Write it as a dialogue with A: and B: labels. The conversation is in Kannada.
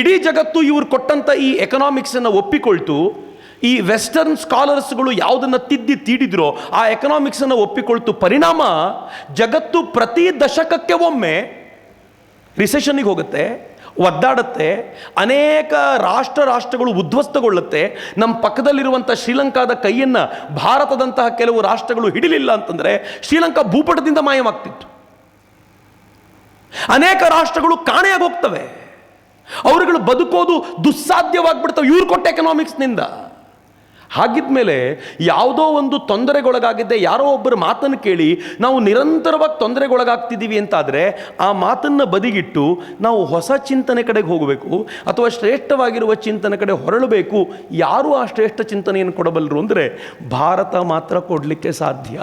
A: ಇಡೀ ಜಗತ್ತು ಇವರು ಕೊಟ್ಟಂಥ ಈ ಎಕನಾಮಿಕ್ಸನ್ನು ಒಪ್ಪಿಕೊಳ್ತು, ಈ ವೆಸ್ಟರ್ನ್ ಸ್ಕಾಲರ್ಸ್ಗಳು ಯಾವುದನ್ನು ತಿದ್ದಿ ತೀಡಿದ್ರೋ ಆ ಎಕನಾಮಿಕ್ಸನ್ನು ಒಪ್ಪಿಕೊಳ್ತು ಪರಿಣಾಮ ಜಗತ್ತು ಪ್ರತಿ ದಶಕಕ್ಕೆ ಒಮ್ಮೆ ರಿಸೆಷನ್ನಿಗೆ ಹೋಗುತ್ತೆ, ಒದ್ದಾಡುತ್ತೆ, ಅನೇಕ ರಾಷ್ಟ್ರ ರಾಷ್ಟ್ರಗಳು ಉದ್ವಸ್ತಗೊಳ್ಳುತ್ತೆ ನಮ್ಮ ಪಕ್ಕದಲ್ಲಿರುವಂಥ ಶ್ರೀಲಂಕಾದ ಕೈಯನ್ನು ಭಾರತದಂತಹ ಕೆಲವು ರಾಷ್ಟ್ರಗಳು ಹಿಡಿಲಿಲ್ಲ ಅಂತಂದರೆ ಶ್ರೀಲಂಕಾ ಭೂಪಟದಿಂದ ಮಾಯವಾಗ್ತಿತ್ತು. ಅನೇಕ ರಾಷ್ಟ್ರಗಳು ಕಾಣೆಯಾಗಿ ಹೋಗ್ತವೆ. ಅವರುಗಳು ಬದುಕೋದು ದುಸ್ಸಾಧ್ಯವಾಗ್ಬಿಡ್ತವೆ ಇವ್ರು ಕೊಟ್ಟ ಎಕನಾಮಿಕ್ಸ್ನಿಂದ ಹಾಗಿದ್ಮೇಲೆ ಯಾವುದೋ ಒಂದು ತೊಂದರೆಗೊಳಗಾಗಿದ್ದೆ ಯಾರೋ ಒಬ್ಬರ ಮಾತನ್ನು ಕೇಳಿ, ನಾವು ನಿರಂತರವಾಗಿ ತೊಂದರೆಗೊಳಗಾಗ್ತಿದ್ದೀವಿ ಅಂತಾದರೆ ಆ ಮಾತನ್ನು ಬದಿಗಿಟ್ಟು ನಾವು ಹೊಸ ಚಿಂತನೆ ಕಡೆಗೆ ಹೋಗಬೇಕು ಅಥವಾ ಶ್ರೇಷ್ಠವಾಗಿರುವ ಚಿಂತನೆ ಕಡೆ ಹೊರಳಬೇಕು, ಯಾರು ಆ ಶ್ರೇಷ್ಠ ಚಿಂತನೆಯನ್ನು ಕೊಡಬಲ್ಲರು ಅಂದರೆ ಭಾರತ ಮಾತ್ರ ಕೊಡಲಿಕ್ಕೆ ಸಾಧ್ಯ.